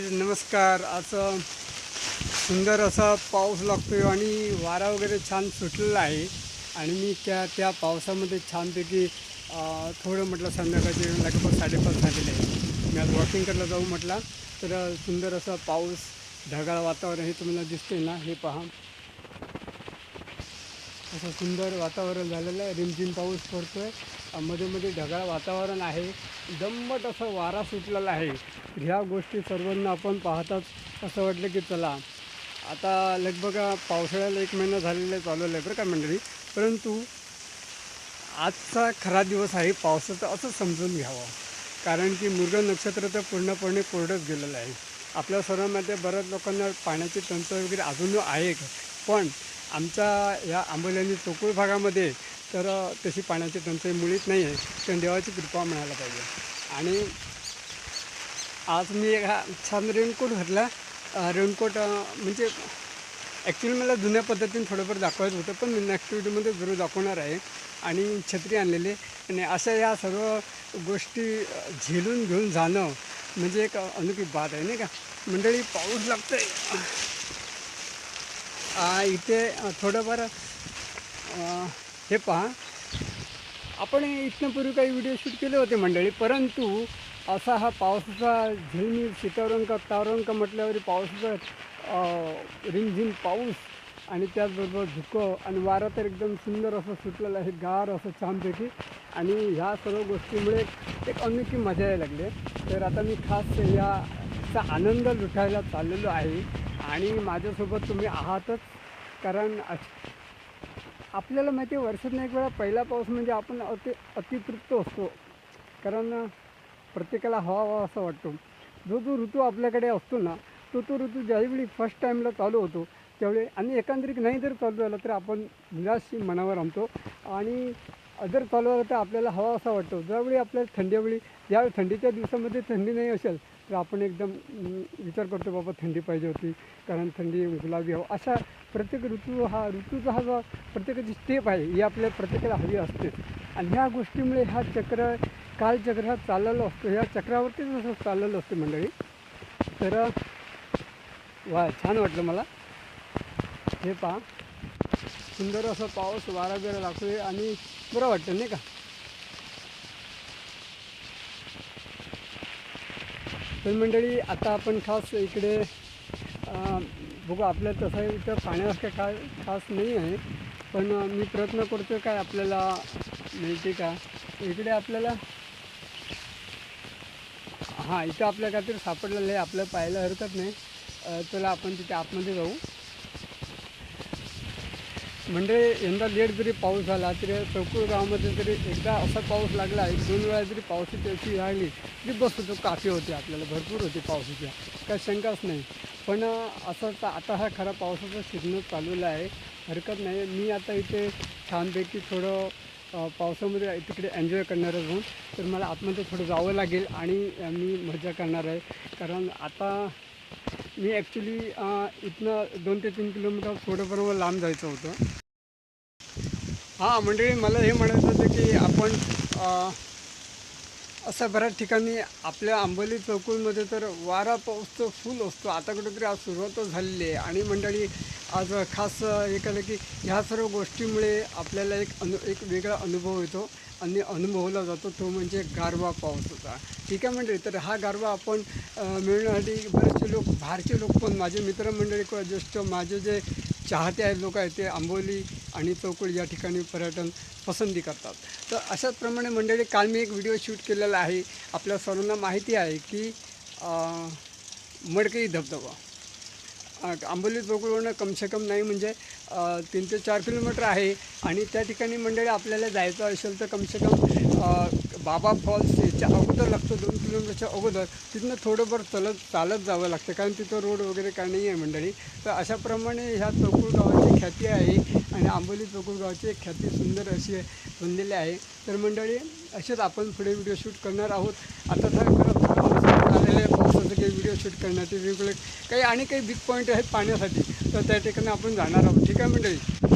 नमस्कार. असं सुंदर असा पाऊस लागतोय आणि वारा वगैरे छान सुटलेला आहे. आणि मी त्या त्या पावसामध्ये छानपैकी थोडं म्हटलं संध्याकाळचे लगभग साडेपाच झालेले आहे. मी आज वॉकिंग करायला जाऊ म्हटला. तर सुंदर असा पाऊस ढगाळ वातावरण हे तुम्हाला दिसते ना हे पहा. असं सुंदर वातावरण झालेलं आहे. रिमझिम पाऊस पडतो आहे मध्ये मध्ये ढगाळ वातावरण आहे. दम्मट असं वारा सुटलेला आहे. ह्या गोष्टी सर्वांना आपण पाहताच असं वाटलं की चला. आता लगभग पावसाळ्याला एक महिना झालेला आहे चालू आहे बरं का मंडळी? परंतु आजचा खरा दिवस आहे पावसाचा असं समजून घ्यावं. कारण की मृग नक्षत्र तर पूर्णपणे कोरडंच गेलेलं आहे. आपल्या सर्वांमध्ये बऱ्याच लोकांना पाण्याची टंचाई वगैरे अजून आहे. पण आमच्या या आंबोल्यांनी चोकळ भागामध्ये तर तशी पाण्याची टंचाई मुळीच नाही आहे. पण देवाची कृपा म्हणायला पाहिजे. आणि आज मी एक हा छान रेनकोट घातला. रेनकोट म्हणजे ॲक्च्युली मला जुन्या पद्धतीने थोडंफार दाखवायचं होतं पण मी ॲक्टिव्हिटीमध्ये जरूर दाखवणार आहे. आणि छत्री आणलेली आणि अशा या सर्व गोष्टी झेलून घेऊन जाणं म्हणजे एक अनोखी बात आहे नाही का? मंडळी पाऊस लागतं आहे इथे थोडंफार हे पहा. आपण इथनं पूर्वी काही व्हिडिओ शूट केले होते मंडळी परंतु असा हा पावसाचा झिलमिल सीतारंग तावरंक म्हटल्यावर पावसाचा रिमझिम पाऊस आणि त्याचबरोबर धुकं आणि वारं तर एकदम सुंदर असं सुटलेलं आहे गार असं छानपैकी. आणि ह्या सर्व गोष्टीमुळे एक अनोखी मजा यायला लागली. तर आता मी खास याचा आनंद लुटायला चाललेलो आहे. आणि माझ्यासोबत तुम्ही आहातच. कारण आपल्याला माहिती आहे वर्षातून एक वेळा पहिला पाऊस म्हणजे आपण अति अतितृप्त असतो. कारण प्रत्येकाला हवा हवा असं वाटतो. जो जो ऋतू आपल्याकडे असतो ना तो तो ऋतू ज्यावेळी फर्स्ट टाईमला चालू होतो त्यावेळी आणि एकंदरीत नाही जर चालू झालं तर आपण निराश मनावर आणतो आणि जर चालू झालं तर आपल्याला हवा असा वाटतो. ज्यावेळी आपल्याला थंडीवेळी ज्यावेळी थंडीच्या दिवसामध्ये थंडी नाही असेल तर आपण एकदम विचार करतो बाबा थंडी पाहिजे होती कारण थंडी गुलाबी हवा. अशा प्रत्येक ऋतू हा ऋतूचा हा जो प्रत्येकाची स्टेप आहे ही आपल्या प्रत्येकाला हवी असते. आणि ह्या गोष्टीमुळे हा चक्र कालचक्र हा चाललेलो असतो ह्या चक्रावरतीच असं चाललेलं असते मंडळी. तर वा छान वाटलं मला. हे पहा. सुंदर असं पाऊस वारा बिरा आहे आणि बरं वाटतं नाही का? तर मंडळी आता आपण खास इकडे बघू आपल्या तसं इथं पाण्यासारखं काय खास नाही आहे. पण मी प्रयत्न करतो काय आपल्याला मिळते का? इकडे आपल्याला हां इथं आपल्या काहीतरी सापडलेलं आहे आपल्याला पाहायला हरकत नाही. चला आपण तिथे आतमध्ये जाऊ. म्हणजे यंदा लेट जरी पाऊस झाला तरी चौकूर गावामध्ये जरी एकदा असा पाऊस लागला एक दोन वेळा जरी पावसाची अशी राहिली तरी बस होतो काफी होती आपल्याला भरपूर होती पावसाच्या काही शंकाच नाही. पण असं तर आता हा खरा पावसाचा सिग्नल चाललेला आहे. हरकत नाही. मी आता इथे छानपैकी थोडं पावसामध्ये तिकडे एन्जॉय करणार आहे. तर मला आतमध्ये थोडं जावं लागेल आणि मी मजा करणार आहे. कारण आता मी ॲक्च्युली इथनं दोन ते तीन किलोमीटर थोडंबरोबर लांब जायचं होतं. हां मंडळी मला हे म्हणायचं होतं की आपण अ, असं बऱ्याच ठिकाणी आपल्या आंबोली चौकुलमध्ये तर वारा पाऊस तर फुल असतो. आता कुठेतरी आज सुरुवातच झालेली आहे. आणि मंडळी आज खास हे केलं की ह्या सर्व गोष्टीमुळे आपल्याला एक अनु एक वेगळा अनुभव येतो आणि अनुभवला जातो. तो म्हणजे गारवा पावसाचा ठीक आहे मंडळी? तर हा गारवा आपण मिळण्यासाठी मिळवण्यासाठी बरेचसे लोक बाहेरचे लोक पण माझे मित्रमंडळी किंवा ज्येष्ठ माझे जे चाहते आहेत लोक आहेत ते आंबोली आणि चौकुळ या ठिकाणी पर्यटन पसंती करतात. तर अशाच प्रमाणे मंडळी काल मी एक व्हिडिओ शूट केलेला आहे. आपल्या सर्वांना माहिती आहे की मडकई धबधबा. आंबोली चौकुळवरनं कमसे कम नाही म्हणजे तीन ते चार किलोमीटर आहे. आणि त्या ठिकाणी मंडळी आपल्याला जायचं असेल तर कमसे कम बाबा फॉल्स याच्या अगोदर लागतो दोन किलोमीटरच्या अगोदर तिथनं थोडंफार चालत चालत जावं लागतं कारण तिथं रोड वगैरे काय नाही आहे मंडळी. तर अशाप्रमाणे ह्या चौकूळ गावाची ख्याती आहे आणि आंबोली चौकूळ गावाची एक ख्याती सुंदर अशी बनलेली आहे. तर मंडळी असेच आपण पुढे व्हिडिओ शूट करणार आहोत. आता तर खरं आलेले पावसाचं काही व्हिडिओ शूट करण्याचे वेगवेगळे काही आणि काही बिग पॉईंट आहेत पाण्यासाठी तर त्या ठिकाणी आपण जाणार आहोत. ठीक आहे मंडळी?